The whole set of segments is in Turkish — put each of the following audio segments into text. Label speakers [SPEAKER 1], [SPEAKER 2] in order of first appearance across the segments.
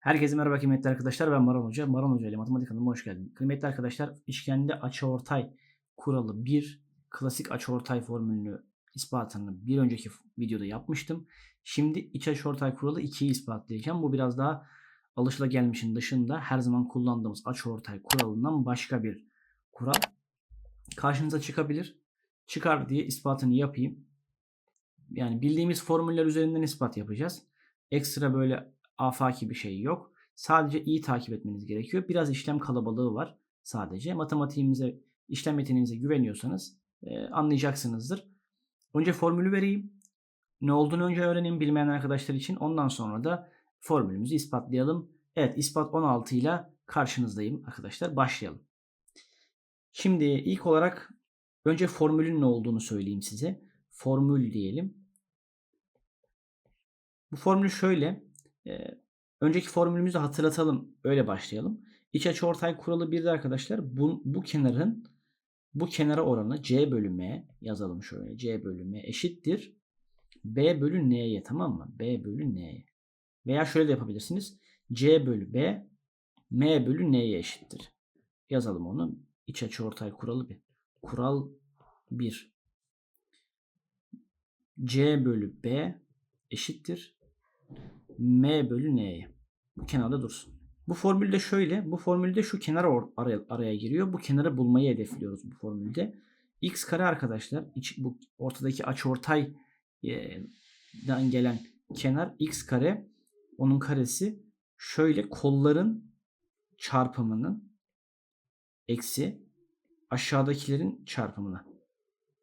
[SPEAKER 1] Herkese merhaba kıymetli arkadaşlar. Ben Maran Hoca. Maran Hoca ile Matematik kanalıma hoş geldin. Kıymetli arkadaşlar, üçgende açıortay kuralı 1 klasik açıortay formülünü ispatını bir önceki videoda yapmıştım. Şimdi iç açıortay kuralı 2'yi ispatlayacağım. Bu biraz daha alışılagelmişin dışında her zaman kullandığımız açıortay kuralından başka bir kural. Karşınıza çıkabilir. Çıkar diye ispatını yapayım. Yani bildiğimiz formüller üzerinden ispat yapacağız. Ekstra böyle afaki bir şey yok. Sadece iyi takip etmeniz gerekiyor. Biraz işlem kalabalığı var sadece. Matematiğimize, işlem yeteneğinize güveniyorsanız e, anlayacaksınızdır. Önce formülü vereyim. Ne olduğunu önce öğrenin bilmeyen arkadaşlar için. Ondan sonra da formülümüzü ispatlayalım. Evet ispat 16 ile karşınızdayım arkadaşlar. Başlayalım. Şimdi ilk olarak önce formülün ne olduğunu söyleyeyim size. Formül diyelim. Bu formül şöyle. Önceki formülümüzü hatırlatalım. Öyle başlayalım. İç açı ortay kuralı bir de arkadaşlar bu, bu kenarın bu kenara oranı c bölü m yazalım şöyle. c bölü m eşittir. b bölü n'ye tamam mı? b bölü n'ye. Veya şöyle de yapabilirsiniz. c bölü b m bölü n'ye eşittir. Yazalım onu. İç açı ortay kuralı bir. Kural 1. c bölü b eşittir m bölü n'ye. Bu kenarda dursun. Bu formülde şöyle. Bu formülde şu kenar araya, araya giriyor. Bu kenarı bulmayı hedefliyoruz bu formülde. x kare arkadaşlar iç, bu ortadaki açıortay e, gelen kenar x kare onun karesi şöyle kolların çarpımının eksi aşağıdakilerin çarpımına.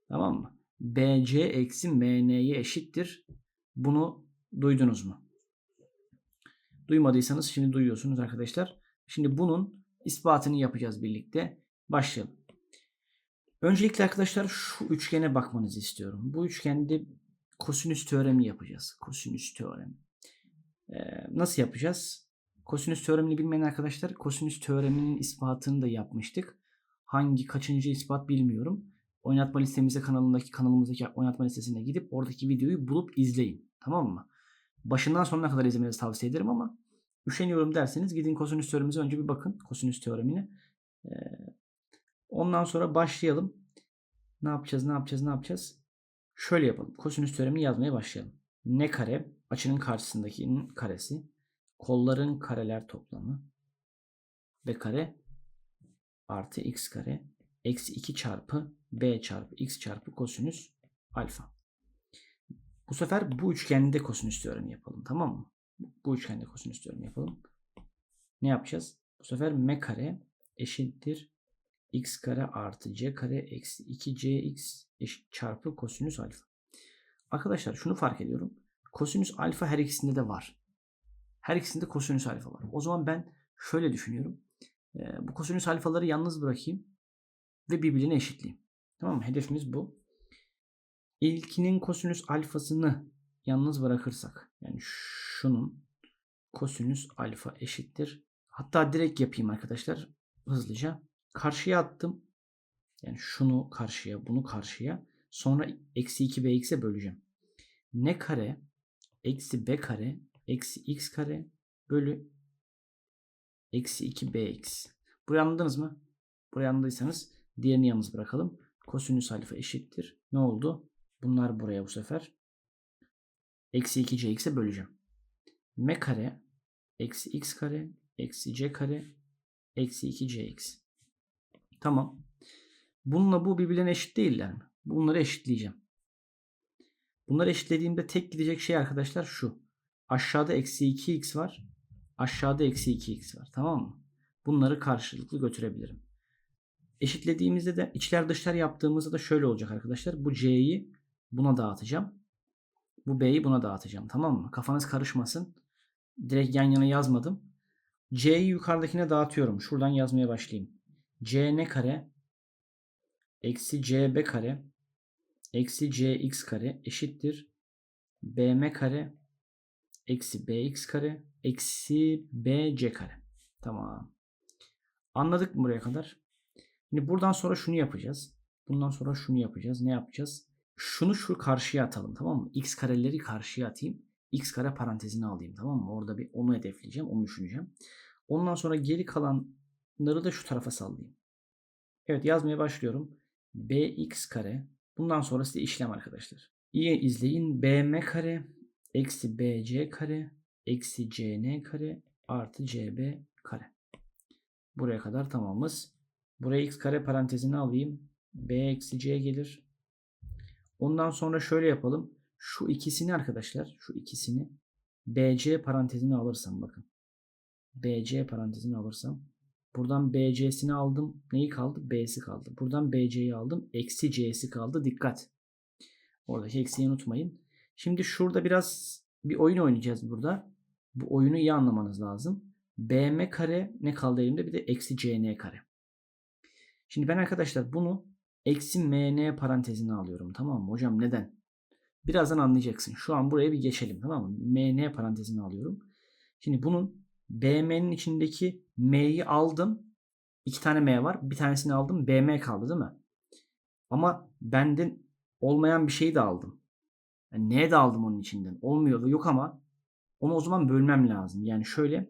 [SPEAKER 1] Tamam mı? BC eksi MN'ye eşittir. Bunu duydunuz mu? Duymadıysanız şimdi duyuyorsunuz arkadaşlar. Şimdi bunun ispatını yapacağız birlikte. Başlayalım. Öncelikle arkadaşlar şu üçgene bakmanızı istiyorum. Bu üçgende kosinüs teoremi yapacağız. Kosinüs teoremi. Ee, nasıl yapacağız? Kosinüs teoremini bilmeyen arkadaşlar kosinüs teoreminin ispatını da yapmıştık. Hangi kaçıncı ispat bilmiyorum. Oynatma listemize kanalındaki kanalımızdaki oynatma listesine gidip oradaki videoyu bulup izleyin. Tamam mı? Başından sonuna kadar izlemenizi tavsiye ederim ama üşeniyorum derseniz gidin kosinüs teoremimize önce bir bakın. Kosinüs teoremini. Ee, ondan sonra başlayalım. Ne yapacağız, ne yapacağız, ne yapacağız? Şöyle yapalım. Kosinüs teoremini yazmaya başlayalım. Ne kare? Açının karşısındakinin karesi. Kolların kareler toplamı. B kare artı x kare eksi 2 çarpı b çarpı x çarpı kosinüs alfa. Bu sefer bu üçgende kosinüs teoremi yapalım tamam mı? Bu üçgende kosinüs teoremi yapalım. Ne yapacağız? Bu sefer m kare eşittir x kare artı c kare eksi 2cx eşit çarpı kosinüs alfa. Arkadaşlar şunu fark ediyorum. Kosinüs alfa her ikisinde de var. Her ikisinde kosinüs alfa var. O zaman ben şöyle düşünüyorum. Ee, bu kosinüs alfaları yalnız bırakayım ve birbirine eşitleyeyim. Tamam mı? Hedefimiz bu. İlkinin kosinüs alfasını yalnız bırakırsak yani şunun kosinüs alfa eşittir. Hatta direkt yapayım arkadaşlar hızlıca. Karşıya attım. Yani şunu karşıya bunu karşıya. Sonra eksi 2bx'e böleceğim. Ne kare eksi b kare eksi x kare bölü eksi 2bx. Burayı anladınız mı? Burayı anladıysanız diğerini yalnız bırakalım. Kosinüs alfa eşittir. Ne oldu? Bunlar buraya bu sefer. Eksi 2cx'e böleceğim. m kare eksi x kare eksi c kare eksi 2cx. Tamam. Bununla bu birbirine eşit değiller mi? Bunları eşitleyeceğim. Bunları eşitlediğimde tek gidecek şey arkadaşlar şu. Aşağıda eksi 2x var. Aşağıda eksi 2x var. Tamam mı? Bunları karşılıklı götürebilirim. Eşitlediğimizde de içler dışlar yaptığımızda da şöyle olacak arkadaşlar. Bu c'yi buna dağıtacağım. Bu b'yi buna dağıtacağım. Tamam mı? Kafanız karışmasın. Direkt yan yana yazmadım. c'yi yukarıdakine dağıtıyorum. Şuradan yazmaya başlayayım. c ne kare eksi cb kare eksi cx kare eşittir bm kare eksi bx kare eksi bc kare. Tamam. Anladık mı buraya kadar? Şimdi buradan sonra şunu yapacağız. Bundan sonra şunu yapacağız. Ne yapacağız? Şunu şu karşıya atalım tamam mı? X kareleri karşıya atayım. x kare parantezini alayım tamam mı? Orada bir onu hedefleyeceğim, onu düşüneceğim. Ondan sonra geri kalanları da şu tarafa sallayayım. Evet yazmaya başlıyorum. bx kare. Bundan sonrası da işlem arkadaşlar. İyi izleyin. bm kare eksi bc kare eksi cn kare artı cb kare. Buraya kadar tamamız. Buraya x kare parantezini alayım. b eksi c gelir. Ondan sonra şöyle yapalım. Şu ikisini arkadaşlar, şu ikisini bc parantezini alırsam bakın. bc parantezini alırsam buradan bc'sini aldım. Neyi kaldı? b'si kaldı. Buradan bc'yi aldım. Eksi c'si kaldı. Dikkat. Oradaki eksiği unutmayın. Şimdi şurada biraz bir oyun oynayacağız burada. Bu oyunu iyi anlamanız lazım. bm kare ne kaldı elimde? Bir de eksi cn kare. Şimdi ben arkadaşlar bunu eksi mn parantezine alıyorum. Tamam mı? Hocam neden? Birazdan anlayacaksın. Şu an buraya bir geçelim. Tamam mı? mn parantezini alıyorum. Şimdi bunun bm'nin içindeki m'yi aldım. İki tane m var. Bir tanesini aldım. bm kaldı değil mi? Ama benden olmayan bir şeyi de aldım. Yani neye de aldım onun içinden? Olmuyor ve yok ama onu o zaman bölmem lazım. Yani şöyle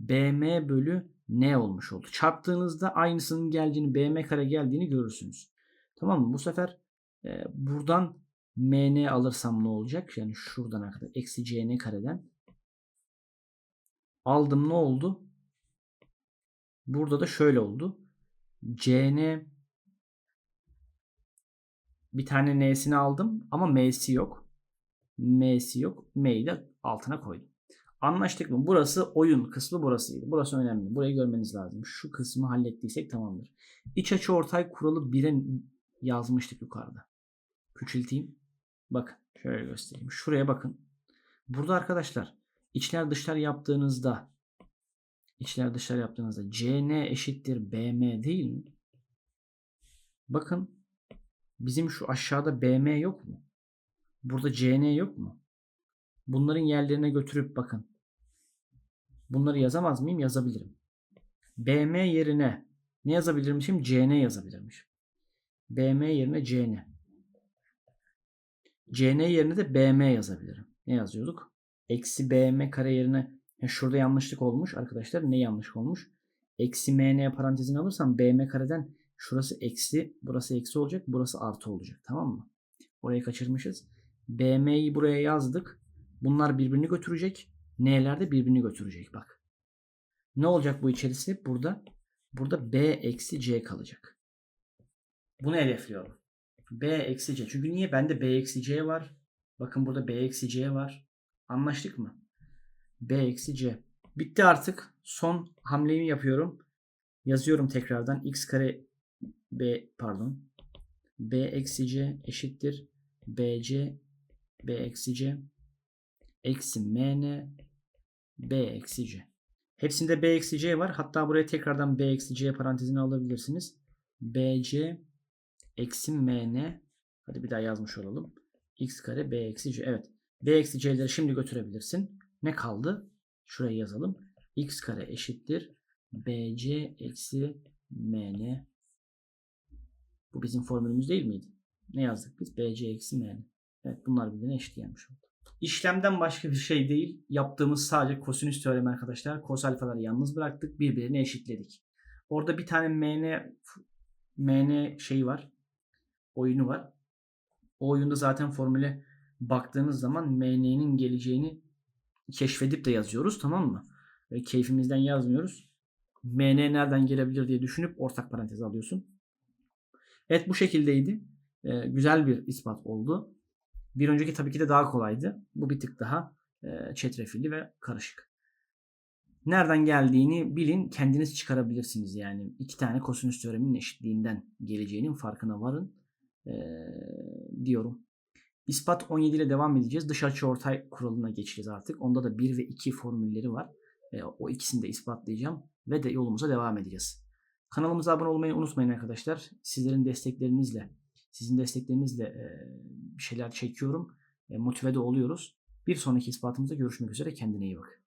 [SPEAKER 1] bm bölü n olmuş oldu. Çarptığınızda aynısının geldiğini bm kare geldiğini görürsünüz. Tamam mı? Bu sefer e, buradan mn alırsam ne olacak? Yani şuradan kadar eksi cn kareden aldım ne oldu? Burada da şöyle oldu. cn bir tane n'sini aldım ama m'si yok. m'si yok. m'yi de altına koydum. Anlaştık mı? Burası oyun kısmı burasıydı. Burası önemli. Burayı görmeniz lazım. Şu kısmı hallettiysek tamamdır. İç açı ortay kuralı 1'e yazmıştık yukarıda. Küçülteyim. Bakın şöyle göstereyim. Şuraya bakın. Burada arkadaşlar içler dışlar yaptığınızda içler dışlar yaptığınızda CN eşittir BM değil mi? Bakın bizim şu aşağıda BM yok mu? Burada CN yok mu? Bunların yerlerine götürüp bakın. Bunları yazamaz mıyım? Yazabilirim. BM yerine ne yazabilirmişim? CN yazabilirmişim. BM yerine CN. CN yerine de BM yazabilirim. Ne yazıyorduk? Eksi BM kare yerine yani şurada yanlışlık olmuş arkadaşlar. Ne yanlış olmuş? Eksi MN parantezini alırsam BM kareden şurası eksi, burası eksi olacak, burası artı olacak. Tamam mı? Orayı kaçırmışız. BM'yi buraya yazdık. Bunlar birbirini götürecek. N'ler de birbirini götürecek bak. Ne olacak bu içerisi? Burada burada B eksi C kalacak. Bunu hedefliyorum. B eksi C. Çünkü niye? Bende B eksi C var. Bakın burada B eksi C var. Anlaştık mı? B eksi C. Bitti artık. Son hamleyi yapıyorum. Yazıyorum tekrardan. X kare B pardon. B eksi C eşittir. BC B eksi C eksi MN B eksi C. Hepsinde B eksi C var. Hatta buraya tekrardan B eksi C parantezini alabilirsiniz. BC eksi MN hadi bir daha yazmış olalım. X kare B eksi C. Evet. B eksi C'leri şimdi götürebilirsin. Ne kaldı? Şuraya yazalım. X kare eşittir. BC eksi MN. Bu bizim formülümüz değil miydi? Ne yazdık biz? BC eksi MN. Evet bunlar birbirine eşit gelmiş oldu. İşlemden başka bir şey değil. Yaptığımız sadece kosinüs teoremi arkadaşlar. Kos alfaları yalnız bıraktık. Birbirine eşitledik. Orada bir tane MN MN şeyi var. Oyunu var. O oyunda zaten formüle baktığınız zaman MN'nin geleceğini keşfedip de yazıyoruz tamam mı? E, keyfimizden yazmıyoruz. MN nereden gelebilir diye düşünüp ortak parantez alıyorsun. Evet bu şekildeydi. E, güzel bir ispat oldu. Bir önceki tabii ki de daha kolaydı. Bu bir tık daha e, çetrefilli ve karışık. Nereden geldiğini bilin, kendiniz çıkarabilirsiniz. Yani iki tane kosinüs teoreminin eşitliğinden geleceğinin farkına varın e, diyorum. İspat 17 ile devam edeceğiz. Dış açı ortay kuralına geçeceğiz artık. Onda da 1 ve 2 formülleri var. E, o ikisini de ispatlayacağım ve de yolumuza devam edeceğiz. Kanalımıza abone olmayı unutmayın arkadaşlar. Sizlerin desteklerinizle, sizin desteklerinizle e, bir şeyler çekiyorum. E, motive de oluyoruz. Bir sonraki ispatımızda görüşmek üzere. Kendine iyi bak.